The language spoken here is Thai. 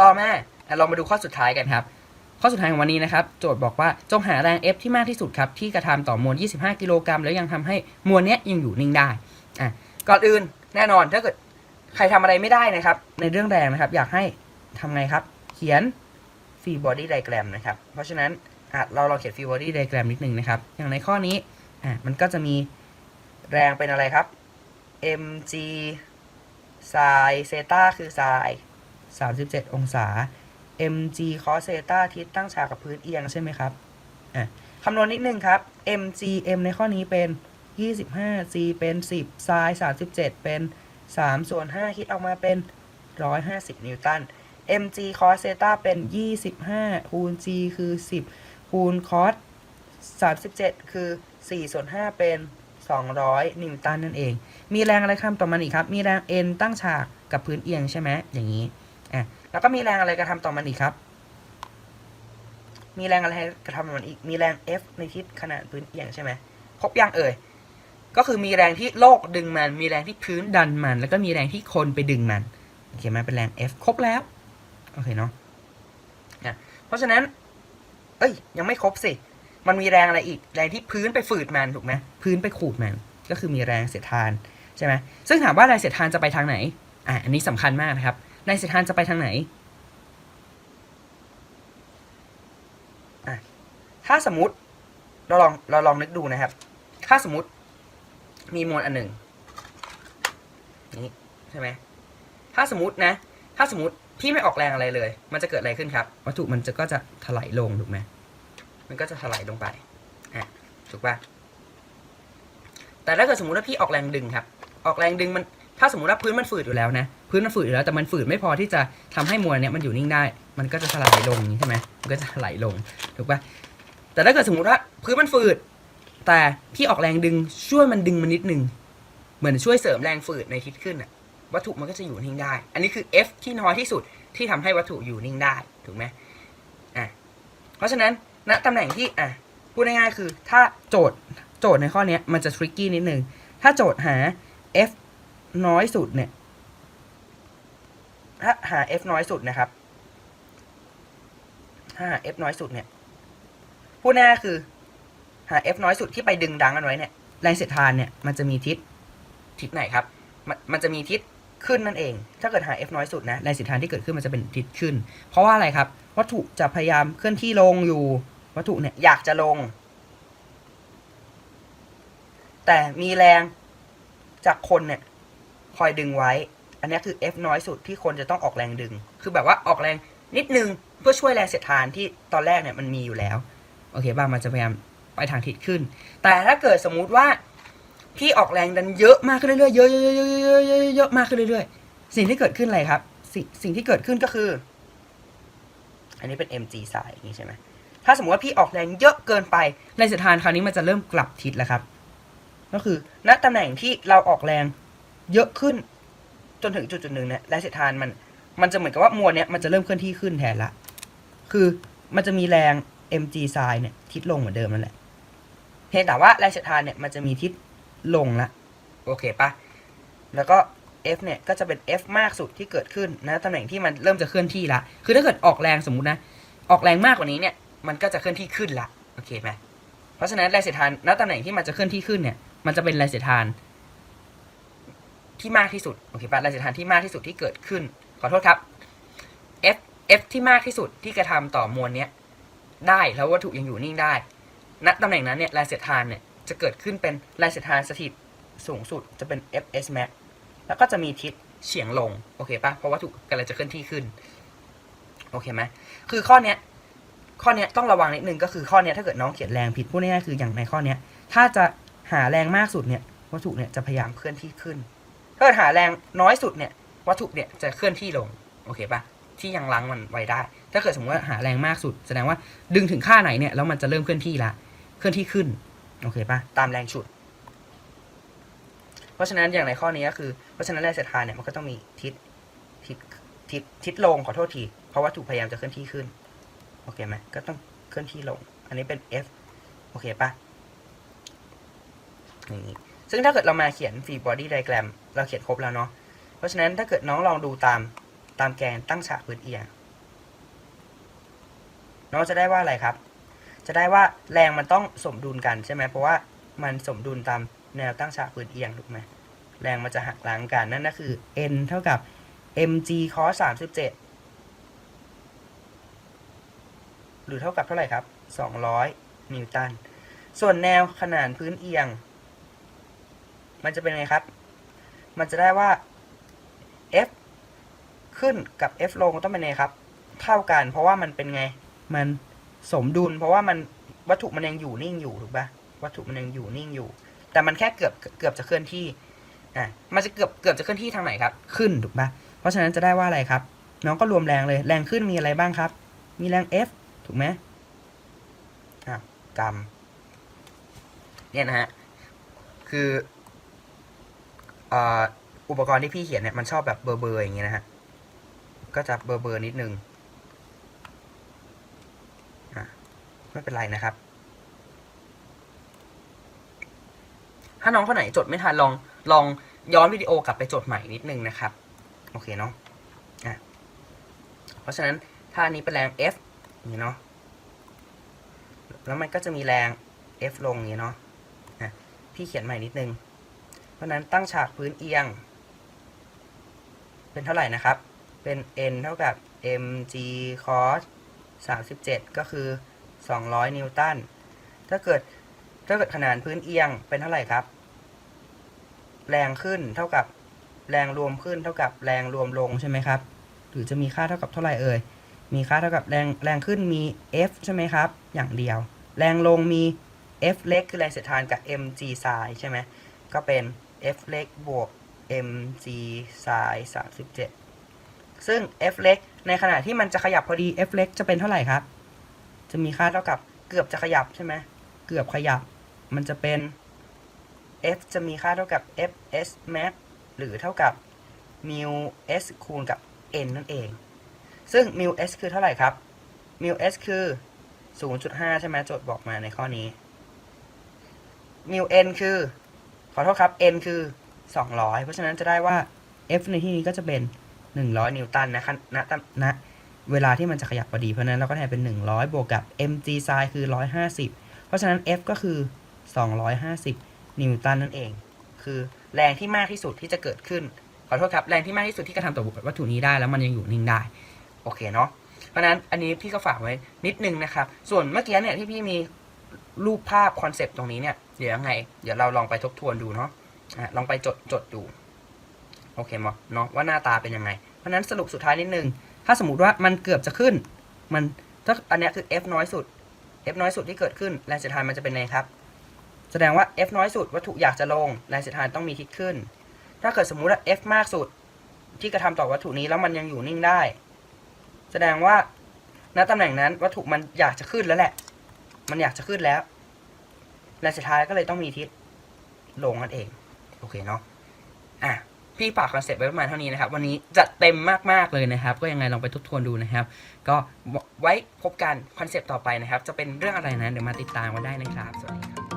ต่อมาอะเรามาดูข้อสุดท้ายกันครับ ข้อสุดท้ายของวันนี้นะครับ โจทย์บอกว่าจงหาแรง F ที่มากที่สุดครับ ที่กระทำต่อมวล 25 กิโลกรัมแล้วยังทำให้มวลเนี้ยยังอยู่นิ่งได้อะก่อนอื่นแน่นอนถ้าเกิดใครทำอะไรไม่ได้นะครับ ในเรื่องแรงนะครับ อยากให้ทำไงครับ เขียน free body diagram นะครับ เพราะฉะนั้นอะเราลองเขียน free body diagram นิดนึงนะครับ อย่างในข้อนี้อะมันก็จะมีแรงเป็นอะไรครับ mg ไซเซตาคือไซ 37 องศา mg cos เซตาทิศตั้งฉากกับพื้นเอียงใช่ไหมครับอะคำนวณนิดนึงครับ mg m ในข้อนี้เป็น 25 g เป็น 10ไซ37 เป็น 3 ส่วน 5 คิดออกมาเป็น 150 นิวตัน mg cos เซตาเป็น 25 คูณ g คือ 10 คูณ cos 37 คือ 4 ส่วน 5 เป็น 200 นิวตันนั่นเอง มีแรงอะไรข้ามต่อมันอีกครับ มีแรง N ตั้งฉากกับพื้นเอียงใช่ไหมอย่างนี้ แล้วก็มีแรงอะไรกระทำต่อมันอีกครับ มีแรงอะไรกระทำต่อมันอีก มีแรง F ในทิศขนาดพื้นเอียงใช่ไหมครบยังเอ่ย ก็คือมีแรงที่โลกดึงมัน มีแรงที่พื้นดันมัน แล้วก็มีแรงที่คนไปดึงมันโอเคไหมเป็นแรง F ครบแล้ว โอเคเนาะอะเพราะฉะนั้น เอ้ย ยังไม่ครบสิ มันมีแรงอะไรอีก แรงที่พื้นไปฝืดมันถูกไหมพื้นไปขูดมัน ก็คือมีแรงเสียดทานใช่ไหมซึ่งถามว่าแรงเสียดทานจะไปทางไหน อะ อันนี้สำคัญมากนะครับ แรงเสียดทานจะไปทางไหน ถ้าสมมติเราลองเราลองนึกดูนะครับ ถ้าสมมติมีมวลอันหนึ่งนี่ใช่ไหมถ้าสมมตินะ ถ้าสมมติพี่ไม่ออกแรงอะไรเลย มันจะเกิดอะไรขึ้นครับ วัตถุมันจะก็จะถลายลงถูกไหมมันก็จะถลายลงไปอะถูกป่ะแต่ถ้าเกิดสมมติว่าพี่ออกแรงดึงครับ ออกแรงดึงมัน ถ้าสมมติว่าพื้นมันฝืดอยู่แล้วนะ พื้นมันฝืดอยู่แล้วแต่มันฝืดไม่พอที่จะทำให้มวลเนี้ยมันอยู่นิ่งได้ มันก็จะถลายลงอย่างใช่ไหมมันก็จะถลายลงถูกปะแต่ถ้าเกิดสมมติว่าพื้นมันฝืด แต่พี่ออกแรงดึงช่วยมันดึงมันนิดนึงเหมือนช่วยเสริมแรงฝืดในทิศขึ้นอะวัตถุมันก็จะอยู่นิ่งได้ อันนี้คือ F ที่น้อยที่สุดที่ทำให้วัตถุอยู่นิ่งได้ถูกไหมอะเพราะฉะนั้นณตำแหน่งที่อะพูดง่ายๆคือถ้าโจทย์โจทย์ในข้อนี้มันจะ tricky นิดนึง ถ้าโจทย์หา f น้อยสุดเนี่ย ถ้าหา f น้อยสุดนะครับ ถ้าหา f น้อยสุดเนี่ย พูดง่ายคือ หา f น้อยสุดที่ไปดึงดังกันไว้เนี่ย แรงเสียดทานเนี่ย มันจะมีทิศ ทิศไหนครับ มันมันจะมีทิศขึ้นนั่นเอง ถ้าเกิดหา f น้อยสุดนะ แรงเสียดทานที่เกิดขึ้นมันจะเป็นทิศขึ้น เพราะว่าอะไรครับ วัตถุจะพยายามเคลื่อนที่ลงอยู่ วัตถุเนี่ยอยากจะลง แต่มีแรงจากคนเนี่ย คอยดึงไว้ อันนี้คือ F น้อยสุดที่คนจะต้องออกแรงดึง คือแบบว่าออกแรงนิดนึงเพื่อช่วยแรงเสียดทานที่ตอนแรกเนี่ยมันมีอยู่แล้ว โอเคบ้างมันจะพยายามไปทางทิศขึ้น แต่ถ้าเกิดสมมุติว่าพี่ออกแรงดันเยอะมากขึ้นเรื่อยๆ เยอะๆเยอะๆเยอะๆเยอะๆเยอะๆเยอะมากขึ้นเรื่อยๆ สิ่งที่เกิดขึ้นอะไรครับ สิ่งสิ่งที่เกิดขึ้นก็คือ อันนี้เป็น mg สายอย่างนี้ใช่ไหมถ้าสมมติว่าพี่ออกแรงเยอะเกินไปแรงเสียดทานคราวนี้มันจะเริ่มกลับทิศแล้วครับ ก็คือณตำแหน่งที่เราออกแรง เยอะขึ้น จนถึงจุดจุดหนึ่งเนี่ยแรงเสียดทานมันมันจะเหมือนกับว่ามวลเนี่ยมันจะเริ่มเคลื่อนที่ขึ้นแทนละ คือมันจะมีแรง mg ไซน์เนี่ยทิศลงเหมือนเดิมนั่นแหละ เพียงแต่ว่าแรงเสียดทานเนี่ยมันจะมีทิศลงละ โอเคปะแล้วก็ F เนี่ยก็จะเป็น F มากสุดที่เกิดขึ้นนะตำแหน่งที่มันเริ่มจะเคลื่อนที่ละ คือถ้าเกิดออกแรงสมมุตินะ ออกแรงมากกว่านี้เนี่ย มันก็จะเคลื่อนที่ขึ้นละ โอเคไหมเพราะฉะนั้นแรงเสียดทานณตำแหน่งที่มันจะเคลื่อนที่ขึ้นเนี่ย มันจะเป็นแรงเสียดทาน ที่มากที่สุดโอเคปะแรงเสียดทานที่มากที่สุดที่เกิดขึ้น ขอโทษครับ F F ที่มากที่สุดที่กระทำต่อมวลเนี้ยได้แล้ววัตถุยังอยู่นิ่งได้ณตำแหน่งนั้นเนี่ยแรงเสียดทานเนี่ยจะเกิดขึ้นเป็นแรงเสียดทานสถิตสูงสุดจะเป็น Fs max แล้วก็จะมีทิศเฉียงลงโอเคปะเพราะวัตถุกำลังจะเคลื่อนที่ขึ้นโอเคไหมคือข้อเนี้ยข้อเนี้ยต้องระวังนิดนึงก็คือข้อเนี้ยถ้าเกิดน้องเขียนแรงผิดพูดง่ายๆคืออย่างในข้อเนี้ยถ้าจะหาแรงมากสุดเนี่ยวัตถุเนี่ยจะพยายามเคลื่อนที่ขึ้น ถ้าเกิดหาแรงน้อยสุดเนี่ยวัตถุเนี่ยจะเคลื่อนที่ลงโอเคปะที่ยังล้างมันไว้ได้ ถ้าเกิดสมมติว่าหาแรงมากสุด แสดงว่าดึงถึงค่าไหนเนี่ยแล้วมันจะเริ่มเคลื่อนที่ละเคลื่อนที่ขึ้นโอเคปะตามแรงฉุด เพราะฉะนั้นอย่างในข้อนี้ก็คือเพราะฉะนั้นแรงเสียดทานเนี่ยมันก็ต้องมีทิศทิศทิศทิศลงขอโทษทีเพราะวัตถุพยายามจะเคลื่อนที่ขึ้นโอเคไหมก็ต้องเคลื่อนที่ลง อันนี้เป็น F โอเคปะอย่างนี้ซึ่งถ้าเกิดเรามาเขียน free body diagram เราเขียนครบแล้วเนาะเพราะฉะนั้นถ้าเกิดน้องลองดูตามตามแกนตั้งฉากพื้นเอียงน้องจะได้ว่าอะไรครับ จะได้ว่าแรงมันต้องสมดุลกันใช่ไหมเพราะว่ามันสมดุลตามแนวตั้งฉากพื้นเอียงถูกไหมแรงมันจะหักล้างกันนั่นก็คือ n เท่ากับ mg cos 37 หรือเท่ากับเท่าไหร่ครับ 200 นิวตัน ส่วนแนวขนานพื้นเอียง มันจะเป็นไงครับ มันจะได้ว่า f ขึ้นกับ f ลงต้องเป็นไงครับ เท่ากัน เพราะว่ามันเป็นไง มันสมดุล เพราะว่ามันวัตถุมันยังอยู่นิ่งอยู่ถูกปะวัตถุมันยังอยู่นิ่งอยู่ แต่มันแค่เกือบเกือบจะเคลื่อนที่อะมันจะเกือบเกือบจะเคลื่อนที่ทางไหนครับ ขึ้นถูกปะเพราะฉะนั้นจะได้ว่าอะไรครับ น้องก็รวมแรงเลย แรงขึ้นมีอะไรบ้างครับ มีแรง F ถูกไหมอะกรรมเนี่ยนะฮะ คือ อุปกรณ์ที่พี่เขียนเนี่ยมันชอบแบบเบอร์เบอร์อย่างเงี้ยนะฮะ ก็จะเบอร์เบอร์นิดนึงไม่เป็นไรนะครับ ถ้าน้องคนไหนจดไม่ทันลองลองย้อนวิดีโอกลับไปจดใหม่นิดนึงนะครับ โอเคเนาะอะเพราะฉะนั้นถ้าอันนี้เป็นแรง F อย่างนี้เนาะ แล้วมันก็จะมีแรง F ลงอย่างนี้เนาะอะพี่เขียนใหม่นิดนึง ราะนั้นตั้งฉากพื้นเอียง เป็นเท่าไหร่นะครับ เป็น n เท่ากับ mg cos 37 ก็คือ 200 นิวตัน ถ้าเกิดถ้าเกิดขนานพื้นเอียงเป็นเท่าไหร่ครับ แรงขึ้นเท่ากับแรงรวมขึ้นเท่ากับแรงรวมลงใช่ไหมครับ หรือจะมีค่าเท่ากับเท่าไหร่เอ่ย มีค่าเท่ากับแรงแรงขึ้นมี F ใช่ไหมครับ อย่างเดียว แรงลงมี F เล็กคือแรงเสียดทานกับ mg ไซน์ใช่ไหม ก็เป็น F เล็กบวก mg ไซน์37ซึ่ง F เล็กในขณะที่มันจะขยับพอดี F เล็กจะเป็นเท่าไหร่ครับ จะมีค่าเท่ากับเกือบจะขยับใช่ไหมเกือบขยับ มันจะเป็น F จะมีค่าเท่ากับ fs max หรือเท่ากับ mu s คูณกับ n นั่นเอง ซึ่ง mu s คือเท่าไหร่ครับ mu s คือ 0.5 ใช่ไหมโจทย์บอกมาในข้อนี้ mu n คือ อโทษครับ n คือ 200 เพราะฉะนั้นจะได้ว่า f ในที่นี้ก็จะเป็น 100 นิวตันนะคะณณณเวลาที่มันจะขยับพอดี เพราะฉะนั้นเราก็แทนเป็น 100 บวกกับ mg ไซน์คือ 150 เพราะฉะนั้น f ก็คือ 250 นิวตันนั่นเอง คือแรงที่มากที่สุดที่จะเกิดขึ้น ขอโทษครับ แรงที่มากที่สุดที่กระทำต่อวัตถุนี้ได้แล้วมันยังอยู่นิ่งได้ โอเคเนาะ เพราะฉะนั้นอันนี้พี่ก็ฝากไว้นิดนึงนะครับ ส่วนเมื่อกี้เนี่ยที่พี่มีรูปภาพคอนเซปต์ตรงนี้เนี่ย เดี๋ยวยังไง เดี๋ยวเราลองไปทบทวนดูเนาะลองไปจดจดดูโอเคมั้เนาะว่าหน้าตาเป็นยังไง เพราะนั้นสรุปสุดท้ายนิดนึง ถ้าสมมติว่ามันเกือบจะขึ้น มันถ้าอันนี้คือ f น้อยสุด f น้อยสุดที่เกิดขึ้นแรงเสียดทานมันจะเป็นไงครับ แสดงว่า f น้อยสุดวัตถุอยากจะลงแรงเสียดทานต้องมีทิศขึ้น ถ้าเกิดสมมุติว่า f มากสุดที่กระทำต่อวัตถุนี้แล้วมันยังอยู่นิ่งได้ แสดงว่าณตำแหน่งนั้นวัตถุมันอยากจะขึ้นแล้วแหละ มันอยากจะขึ้นแล้ว และสุดท้ายก็เลยต้องมีทิศลงนั่นเอง โอเคเนาะอะพี่ฝากคอนเซ็ปต์ไว้ประมาณเท่านี้นะครับ วันนี้จัดเต็มมาก ๆ เลยนะครับ ก็ยังไงลองไปทบทวนดูนะครับ ก็ไว้พบกันคอนเซ็ปต์ต่อไปนะครับ จะเป็นเรื่องอะไรนะเดี๋ยวมาติดตามกันได้นะครับ สวัสดีครับ